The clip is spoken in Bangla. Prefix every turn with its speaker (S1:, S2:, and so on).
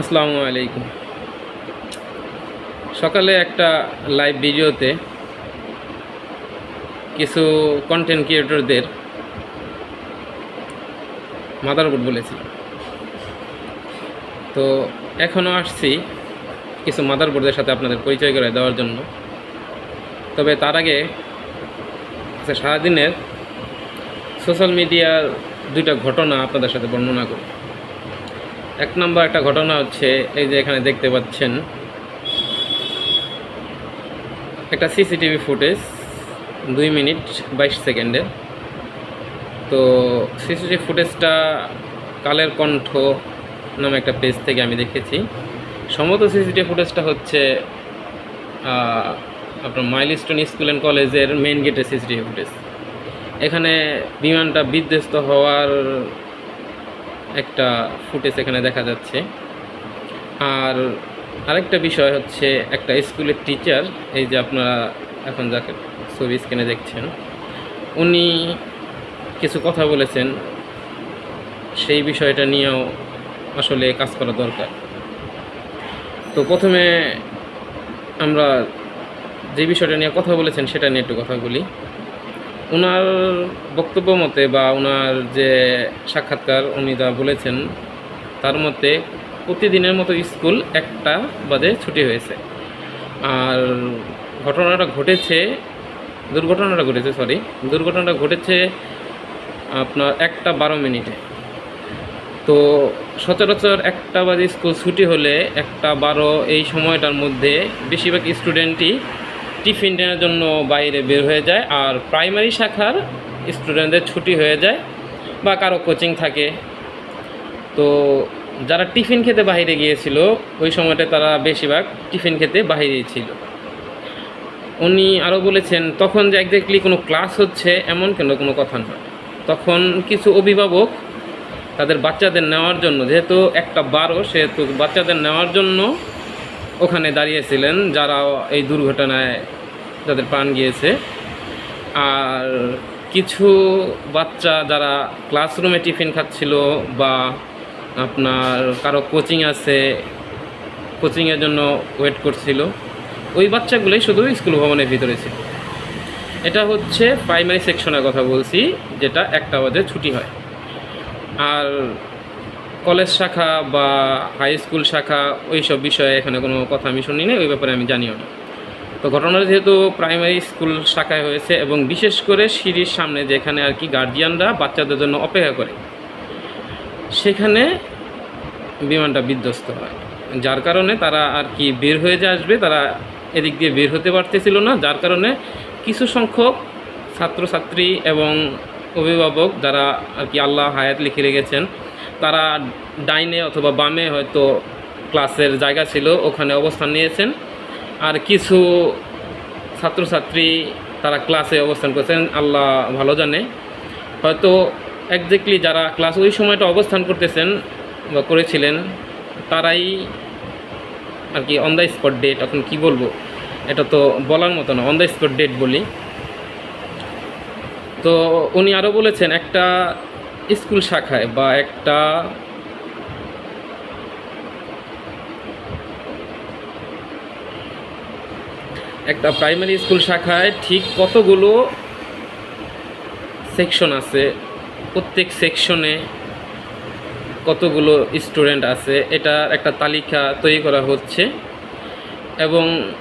S1: আসসালামু আলাইকুম। সকালে একটা লাইভ ভিডিওতে কিছু কন্টেন্ট ক্রিয়েটরদের মাদারবোর্ড বলেছিলাম তো এখনও আসছি কিছু মাদারবোর্ডের সাথে আপনাদের পরিচয় করে দেওয়ার জন্য। তবে তার আগে আচ্ছা সারাদিনের সোশ্যাল মিডিয়ার দুইটা ঘটনা আপনাদের সাথে বর্ণনা করি। এক নম্বর একটা ঘটনা হচ্ছে, এই যে এখানে দেখতে পাচ্ছেন, একটা সিসিটিভি ফুটেজ, দুই মিনিট বাইশ সেকেন্ডের তো সিসিটিভি ফুটেজটা কালের কণ্ঠ নামে একটা পেজ থেকে আমি দেখেছি। সম্ভবত সিসিটিভি ফুটেজটা হচ্ছে আপনার মাইলস্টোন স্কুল অ্যান্ড কলেজের মেন গেটের সিসিটিভি ফুটেজ। এখানে বিমানটা বিধ্বস্ত হওয়ার একটা ফুটেজ এখানে দেখা যাচ্ছে। আর আরেকটা বিষয় হচ্ছে একটা স্কুলের টিচার এই যে আপনারা এখন যাকে ছবি স্ক্রিনে দেখছেন, উনি কিছু কথা বলেছেন। সেই বিষয়টা নিয়েও আসলে কাজ করা দরকার। তো প্রথমে আমরা যে বিষয়টা নিয়ে কথা বলেছেন, সেটা নিয়ে একটু কথা বলি। ওনার বক্তব্য মতে বা ওনার যে সাক্ষাৎকার উনি যা বলেছেন, তার মতে প্রতিদিনের মতো স্কুল একটা বাদে ছুটি হয়েছে। আর ঘটনাটা ঘটেছে, দুর্ঘটনাটা ঘটেছে সরি দুর্ঘটনাটা ঘটেছে আপনার একটা বারো মিনিটে। তো সচরাচর একটা বাজে স্কুল ছুটি হলে একটা বারো এই সময়টার মধ্যে বেশিরভাগ স্টুডেন্টই টিফিন নেওয়ার জন্য বাইরে বের হয়ে যায় আর প্রাইমারি শাখার স্টুডেন্টদের ছুটি হয়ে যায় বা কারও কোচিং থাকে। তো যারা টিফিন খেতে বাইরে গিয়েছিল, ওই সময়টা তারা বেশিরভাগ টিফিন খেতে বাইরেই ছিল। উনি আরও বলেছেন, তখন যে একজাক্টলি কোনো ক্লাস হচ্ছে এমন কেন? কোনো কথা নয়। তখন কিছু অভিভাবক তাদের বাচ্চাদের নেওয়ার জন্য, যেহেতু একটা বারো, সেহেতু বাচ্চাদের নেওয়ার জন্য ওখানে দাঁড়িয়েছিলেন, যারা এই দুর্ঘটনায় যাদের প্রাণ গিয়েছে। আর কিছু বাচ্চা যারা ক্লাসরুমে টিফিন খাচ্ছিল বা আপনার কারও কোচিং আছে কোচিংয়ের জন্য ওয়েট করছিল, ওই বাচ্চাগুলোই শুধু স্কুল ভবনের ভিতরে ছিল। এটা হচ্ছে প্রাইমারি সেকশনের কথা বলছি, যেটা একটা বাজে ছুটি হয়। আর কলেজ শাখা বা হাই স্কুল শাখা ওই সব বিষয়ে এখানে কোনো কথা আমি শুনি না ওই ব্যাপারে আমি জানিও না। তো ঘটনাটা যেহেতু প্রাইমারি স্কুল শাখায় হয়েছে এবং বিশেষ করে সিঁড়ির সামনে যেখানে আর কি গার্জিয়ানরা বাচ্চাদের জন্য অপেক্ষা করে, সেখানে বিমানটা বিধ্বস্ত হয়। যার কারণে তারা আর কি বের হয়ে যে আসবে, তারা এদিক দিয়ে বের হতে পারতেছিল না। যার কারণে কিছু সংখ্যক ছাত্রছাত্রী এবং অভিভাবক যারা আর কি আল্লাহ হায়াত লিখে রেখেছেন, তারা ডাইনে অথবা বামে হয়তো ক্লাসের জায়গা ছিল, ওখানে অবস্থান নিয়েছেন। আর কিছু ছাত্রছাত্রী তারা ক্লাসে অবস্থান করেছেন, আল্লাহ ভালো জানে। হয়তো একজ্যাক্টলি যারা ক্লাস ওই সময়টা অবস্থান করতেছেন বা করেছিলেন, তারাই আর কি অন দ্য স্পট ডেট এখন কি বলব? এটা তো বলার মতো না অন দ্য স্পট ডেট বলি। তো উনি আরও বলেছেন, একটা স্কুল শাখায় বা একটা একটা প্রাইমারি স্কুল শাখায় ঠিক কতগুলো সেকশন আছে? প্রত্যেক সেকশনে কতগুলো স্টুডেন্ট আছে? এটা একটা তালিকা তৈরি করা হচ্ছে। এবং